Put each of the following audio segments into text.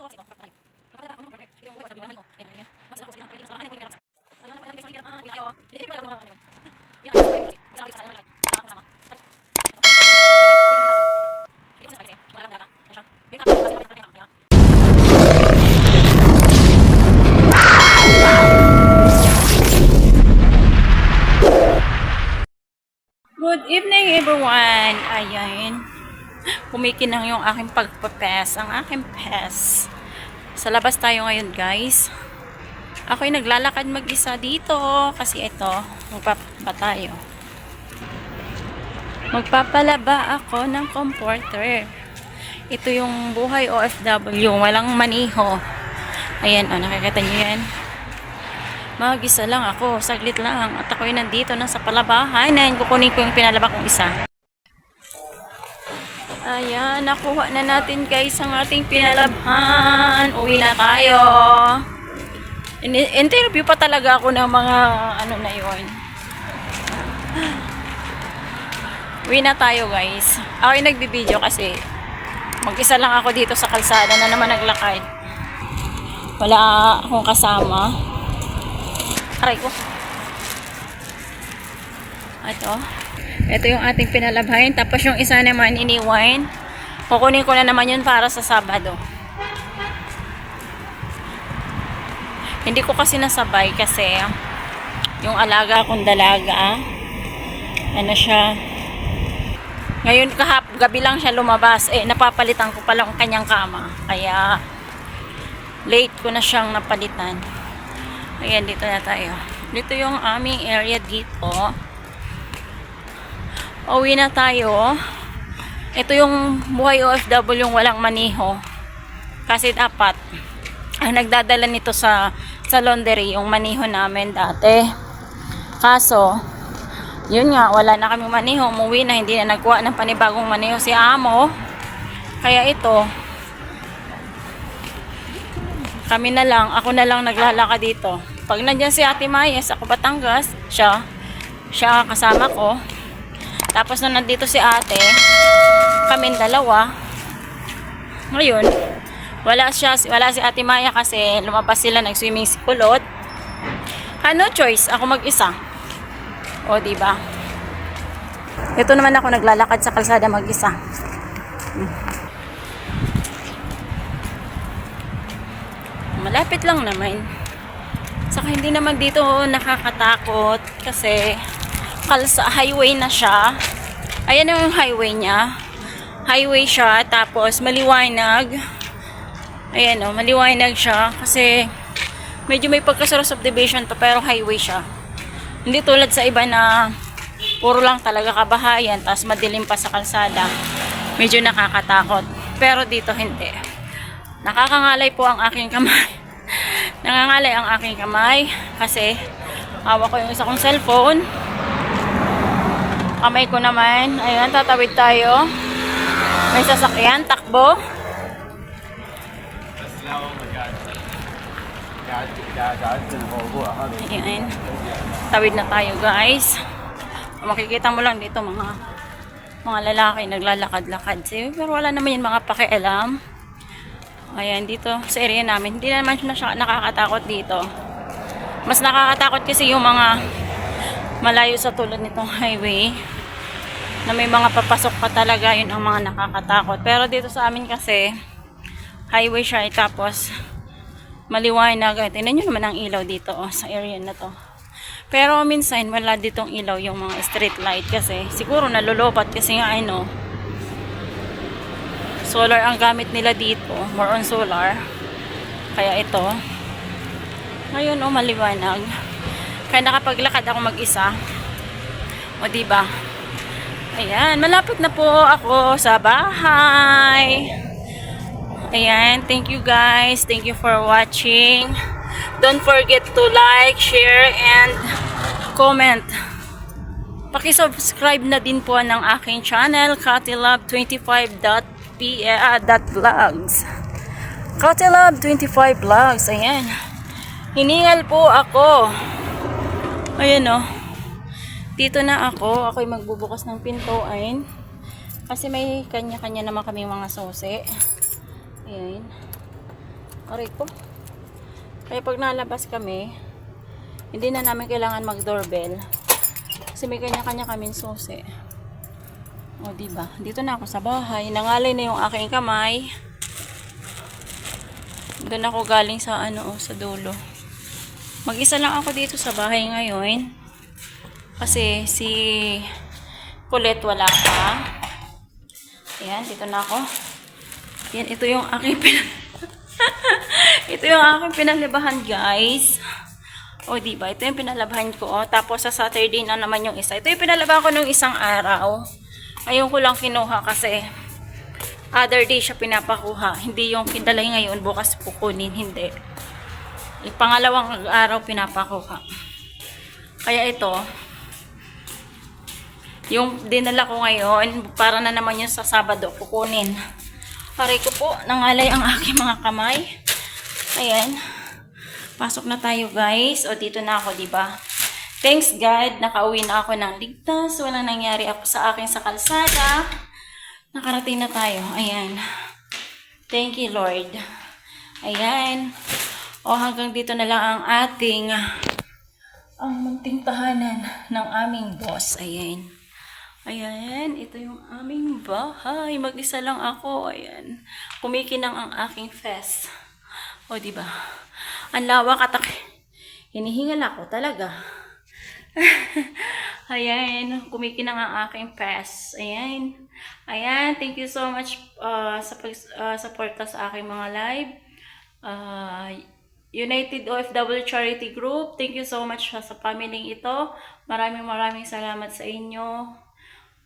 Good evening everyone! Ayan. Kumikinang yung aking pagpapes, ang aking pes. Sa labas tayo ngayon guys. Ako'y naglalakad mag-isa dito kasi ito, magpapalaba tayo. Magpapalaba ako ng comforter. Ito yung buhay OFW, walang maniho. Ayan, o, nakikita niyo yan? Mag-isa lang ako, saglit lang. At ako'y nandito na sa palabahan. Ayan, kukunin ko yung pinalaba kong isa. Ayan, nakuha na natin guys ang ating pinalabhan. Uwi na tayo. In- interview pa talaga ako ng mga ano na yun. Uwi na tayo guys. Ako yung nagbibideo kasi mag-isa lang ako dito sa kalsada na naman naglakad. Wala akong kasama. Aray ko. Ito. Ito yung ating pinalabhain. Tapos yung isa naman iniwain. Kukunin ko na naman yun para sa Sabado. Hindi ko kasi nasabay kasi yung alaga kong dalaga ano siya ngayon kahap gabi lang siya lumabas eh napapalitan ko pa lang ang kanyang kama kaya late ko na siyang napalitan Ayan, dito na tayo. Dito yung aming area dito. Uwi na tayo. Ito yung buhay OFW yung walang maniho. Kasi dapat, ang nagdadala nito sa, sa laundry, yung maniho namin dati. Kaso, yun nga, wala na kaming maniho. Umuwi na, hindi na nagkuha ng panibagong maniho si Amo. Kaya ito, kami na lang, ako na lang naglalaka dito. Pag nandyan si Ate Mayes, ako Batangas, siya, siya kasama ko. Tapos nung nandito si ate, kami dalawa. Ngayon, wala siya, wala si Ate Maya kasi lumabas sila nag-swimming si Kulot. Ano choice? Ako mag-isa. O, di ba? Ito naman ako naglalakad sa kalsada mag-isa. Malapit lang naman. Saka hindi naman dito nakakatakot kasi kalsa highway na siya. Ayan na yung highway niya. Highway siya tapos maliwanag. Ayan o, maliwanag siya kasi medyo may pagkasara subdivision to pero highway siya. Hindi tulad sa iba na puro lang talaga kabahayan tapos madilim pa sa kalsada. Medyo nakakatakot. Pero dito hindi. Nakakangalay po ang aking kamay. Nangangalay ang aking kamay kasi hawak ko yung isa kong cellphone. Kamay ko naman. Ayan, tatawid tayo. May sasakyan, takbo. Ayan. Tawid na tayo guys. Makikita mo lang dito mga mga lalaki naglalakad-lakad. Pero wala naman yung mga pakialam. Ayan, dito sa area namin. Hindi naman na siya nakakatakot dito. Mas nakakatakot kasi yung mga malayo sa tulad nitong highway na may mga papasok pa talaga yun ang mga nakakatakot. Pero dito sa amin kasi highway siya eh, tapos maliwanag. Ay, tingnan nyo naman ang ilaw dito oh, sa area na to. Pero minsan wala ditong ilaw yung mga street light kasi siguro nalulupat kasi nga ano solar ang gamit nila dito more on solar kaya ito ngayon oh maliwanag kaya nakapaglakad ako mag-isa o diba ayan malapit na po ako sa bahay ayan thank you guys thank you for watching don't forget to like share and comment Paki-subscribe na din po ng aking channel, katilab25.vlogs. Katilab25 vlogs, ayan. Hiningal po ako. Ayan o. Dito na ako. Ako'y magbubukas ng pintuan. Kasi may kanya-kanya naman kami mga susi. Ayan. Aray ko. Kaya pag nalabas kami, hindi na namin kailangan mag-doorbell. Kasi may kanya-kanya kaming susi. O, diba? Dito na ako sa bahay. Nangalay na yung aking kamay. Doon ako galing sa ano, oh, sa dulo. Mag-isa lang ako dito sa bahay ngayon. Kasi si Colette wala pa. Ayan, dito na ako. Yan, ito yung aking pin... ito yung aking pinalabahan, guys. O, diba? Ito yung pinalabahan ko. O, tapos sa Saturday na naman yung isa. Ito yung pinalabahan ko nung isang araw. Ngayon ko lang kinuha kasi other day siya pinapakuha. Hindi yung kindalay ngayon, bukas kukunin. Hindi. Yung pangalawang araw pinapakuha. Kaya ito, yung dinala ko ngayon, para na naman yung sa Sabado, kukunin. Aray ko po, nangalay ang aking mga kamay. Ayan. Pasok na tayo guys. O dito na ako, di ba? Thanks God, nakauwi na ako ng ligtas. Walang nangyari ako sa akin sa kalsada. Nakarating na tayo. Ayan. Thank you, Lord. Ayan. O hanggang dito na lang ang ating ang munting tahanan ng aming boss. Ayan. Ayan, ito yung aming bahay. Mag-isa lang ako. Ayan. Kumikinang ang aking fest. O, di ba? Ang lawak at hinihingal ako talaga. Ayan, kumikinang ang aking fest. Ayan. Ayan, thank you so much uh, sa pag-suporta sa aking mga live. Uh, United OFW Charity Group, thank you so much sa family ito. Maraming maraming salamat sa inyo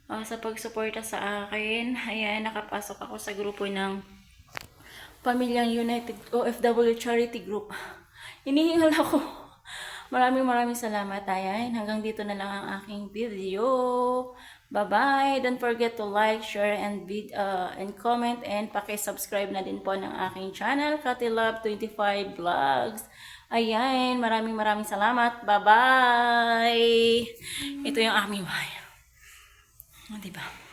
uh, sa pagsuporta sa akin. Ayan, nakapasok ako sa grupo ng Pamilyang United OFW Charity Group. Inihingal ako. Maraming maraming salamat. Ayan, hanggang dito na lang ang aking video. Bye-bye. Don't forget to like, share, and vid uh, and comment and paki-subscribe na din po ng aking channel, Katilove25 Vlogs. Ayan, maraming maraming salamat. Bye-bye. Ito yung aming bahay. O, diba?